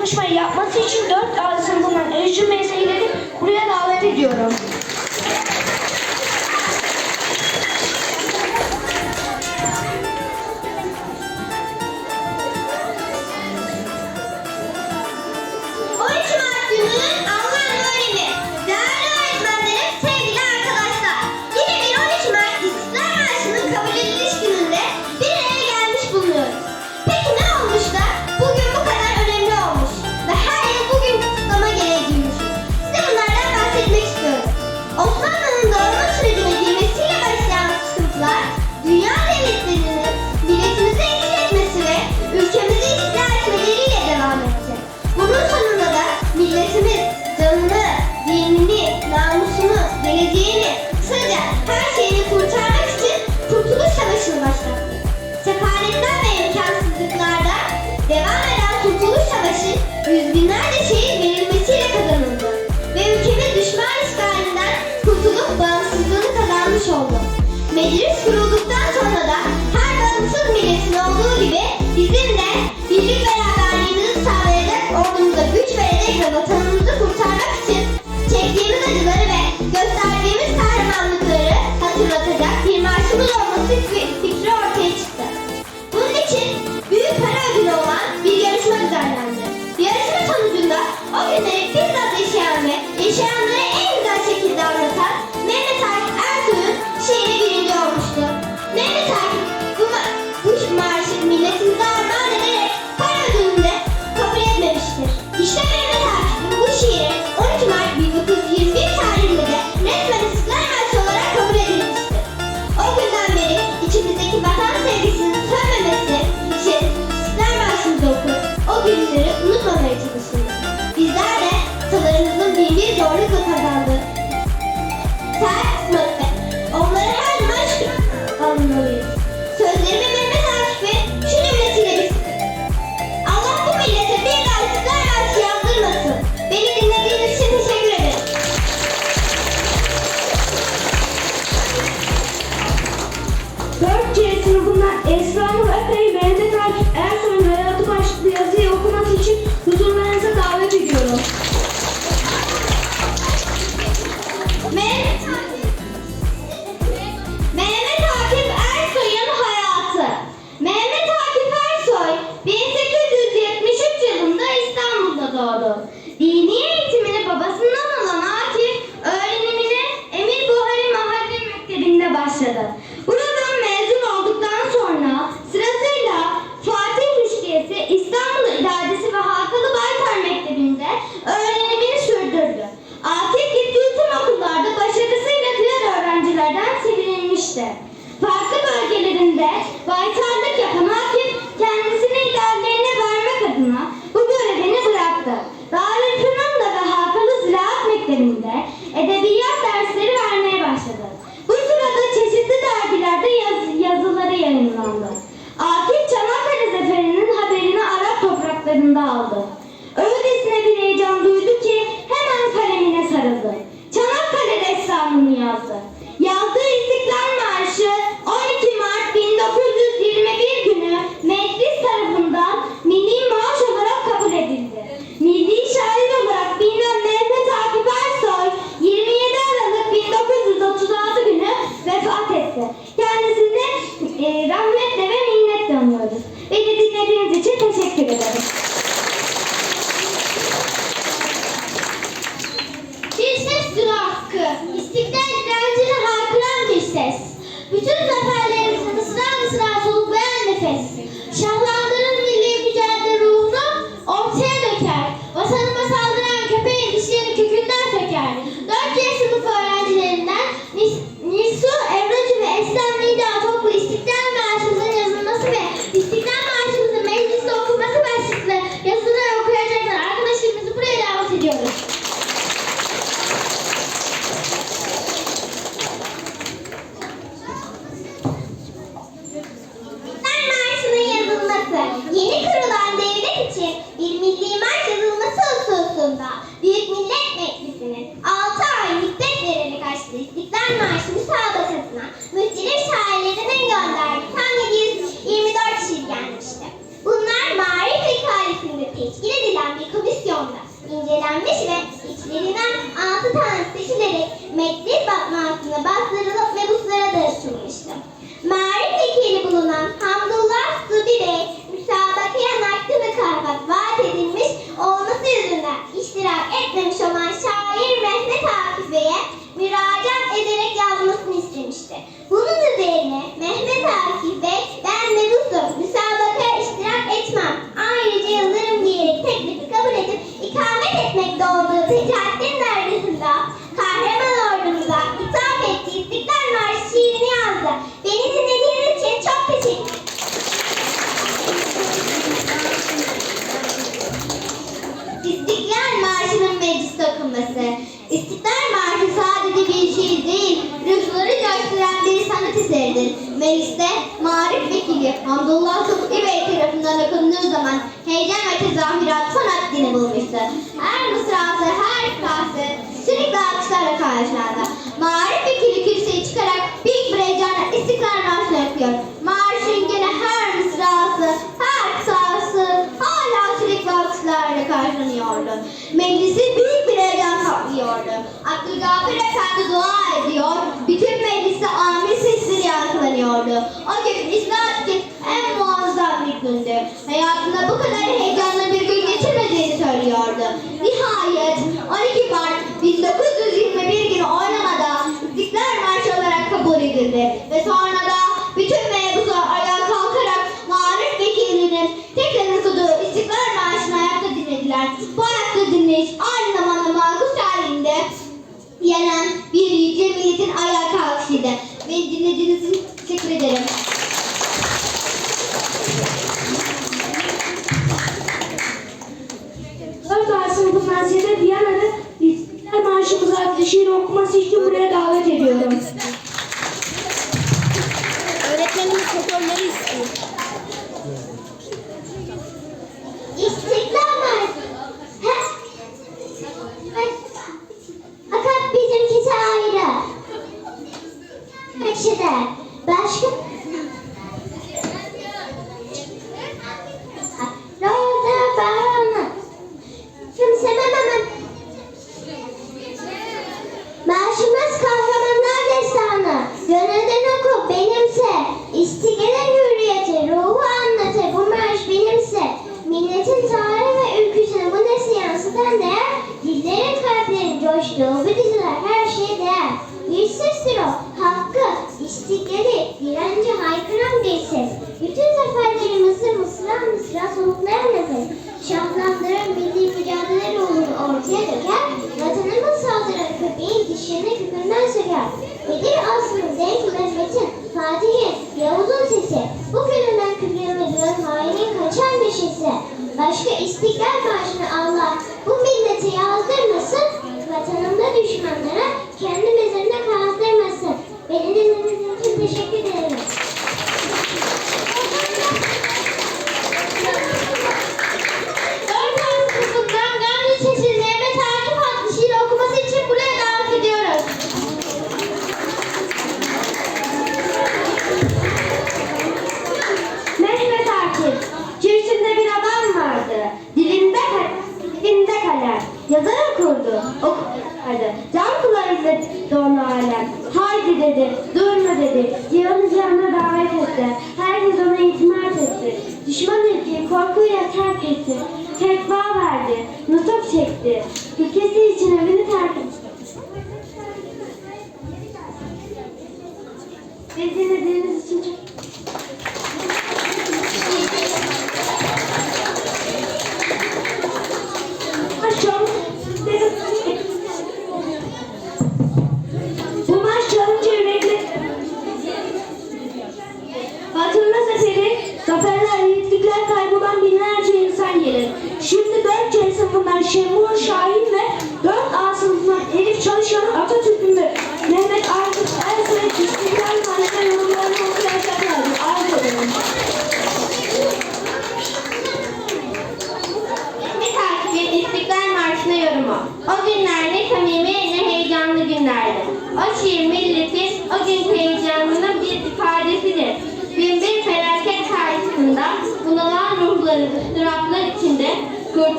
konuşmayı yapması için dört ağzın bulunan özcü meseleleri buraya davet ediyorum. Türkiye'yi kurtarmak için Kurtuluş Savaşı'nı başlattı. Sefaletten ve imkansızlıklardan devam eden Kurtuluş Savaşı yüz binlerce şehit verilmesiyle kazanıldı ve ülkemiz düşman işgalinden kurtulup bağımsızlığını kazanmış oldu. Meclis kurulduktan sonra da her bağımsız milletin olduğu gibi bizim de birlik beraberliğimizi sağlayacak ordumuza güç vererek ve vatanımızı kurtarmak için çektiğimiz acıları ve gösterdiğimiz kahramanlığı to 20. yazdı. Yazdığı İstiklal Marşı 12 Mart 1921 günü meclis tarafından milli maaş olarak kabul edildi. Milli şair olarak bilinen Mehmet Akif Ersoy 27 Aralık 1936 günü vefat etti. Kendisine e, rahmetle ve minnetle anıyoruz. Beni dinlediğiniz için teşekkür ederim. Etmemiş olan şair Mehmet Akif Bey'e müracaat ederek yazmasını istemişti. Bunun üzerine Mehmet Akif Bey, ben mebusum, müsabakaya iştirak etmem, ayrıca yazarım diyerek teklifi kabul edip ikamet etmekte olduğu Tecaettin Dergisi'nde kahraman ordumuza hitap ettiği İstiklal Marşı şiirini yazdı. Beni dinlediğiniz için çok teşekkür İstiklal Marşı'nın okunması. İstiklal Marşı sadece bir şiir değil, ruhları coşturan bir sanat eseridir. Mecliste Marif Vekili Hamdullah Sıtkı Bey tarafından okunduğu zaman heyecan ve tezahürat son haddini bulmuştur. Her mısrası, her kıtası sürekli alkışlarla karşılandı. Marif Vekili kürsüye çıkarak büyük bir heyecanla İstiklal Marşı'nı okuyor. Marşın gene her mısrası, her kıtası hala sürekli alkışlarla karşılanıyordu. Meclisi büyük bir heyecan kaplıyordu. Abdülgafir Efendi dua ediyor. Bütün mecliste amin sesleri yankılanıyordu. O gün İslam için en muazzam bir gündü. Hayatında bu kadar heyecanlı bir gün geçirmediğini söylüyordu. Nihayet 12 Mart 1921 günü oynamada İstiklal Marşı olarak kabul edildi. Ve sonra da bütün mebuslar ayağa kalkarak Marif Vekili'nin tekrar okuduğu İstiklal Marşı'nı ayakta dinlediler. Bu ayakta dinleyiş aynı zamanda makus halinde yanan bir yüce milletin ayağa kalkışıydı. Beni dinlediğiniz için teşekkür ederim. Dört A sınıfından size Viyana'da İstiklal Marşımızı adlı şiir okuması için buraya davet ediyorum. Öğretmenimiz fotoğrafları istiyor. Mısra soluklayan nefes. Şahlandırır milli mücadele ruhunu ortaya döker. Vatanımız saldıran köpeğin dişlerini küpünden söker. Bedir aslının denk Mehmet'in, Fatih'in, Yavuz'un sesi. Bu gönülden kübreme duran hainin kaçar neşesi. Başka istiklal marşını Allah bu millete yazdırmasın. Vatanımda düşmanlara kendi mezarına kazdırmasın. Beni dinlediğiniz için teşekkür ederim. Can kulağıyla dedi onu alem. Haydi dedi, durma dedi. Canına davet etti. Herkes ona itimat etti. Düşman ülkeyi korkuyla terk etti. Fetva verdi, nutuk çekti. Ülkesi için evini terk etti. Bizi dinlediğiniz için çok Maşallah.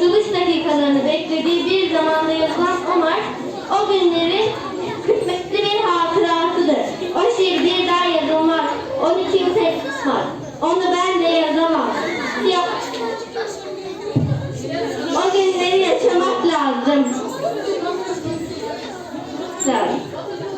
Kurtuluş dakikalarını beklediği bir zamanda yazılan o marş, o günlerin kısmetli bir hatıratıdır. O şiir bir daha yazılmaz, onu kimse yazmaz. Onu ben de yazamam. Ya, o günleri yaşamak lazım. Lazım.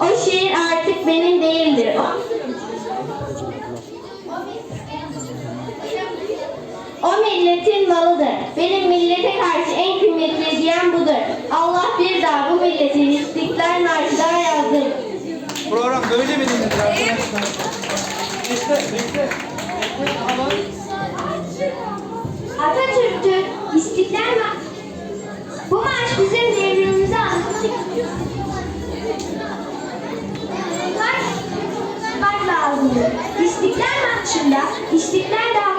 O şiir artık benim değildir. O milletin malıdır. Benim millete karşı en kıymetli hediyem budur. Allah bir daha bu milletin istiklal marşı daha yazdım. Program böyle mi dinlenir arkadaşlar? Bekle, bekle. Atatürk'tür, istiklal marşı. Bu marş bizim devrimimizi anlatıyor. Marş bak lazımdır. İstiklal Marşı'nda İstiklal davamızın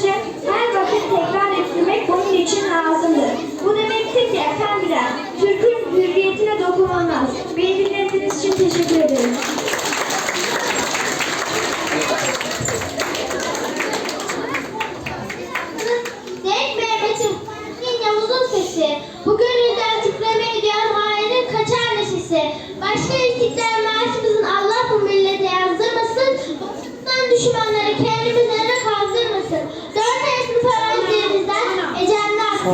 bu pasajı her vakit tekrar ettirmek bunun için lazımdır. Bu demektir ki efendiler, Türk'ün hürriyetine dokunulmaz. Beni dinlediğiniz için teşekkür ederim. Başka istiklal marşımızın Allah bu millete yazdırmasın. Bundan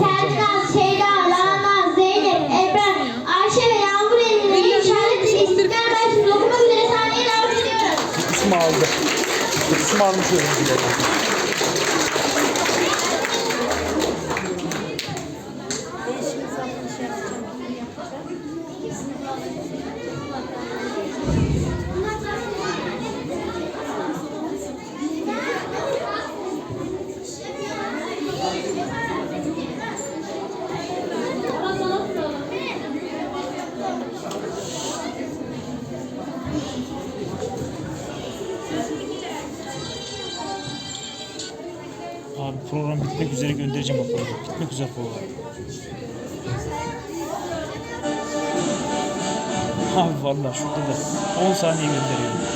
Serkan, Şeyda, Rana, Zeynep, Ebrar, Ayşe ve Yağmur Emin'in işaretli istiklal marşını okumak üzere sahneye davet ediyorum. İsim aldı. İsim almış. Üzere program. Abi vallahi şurada da 10 saniye gönderiyorum.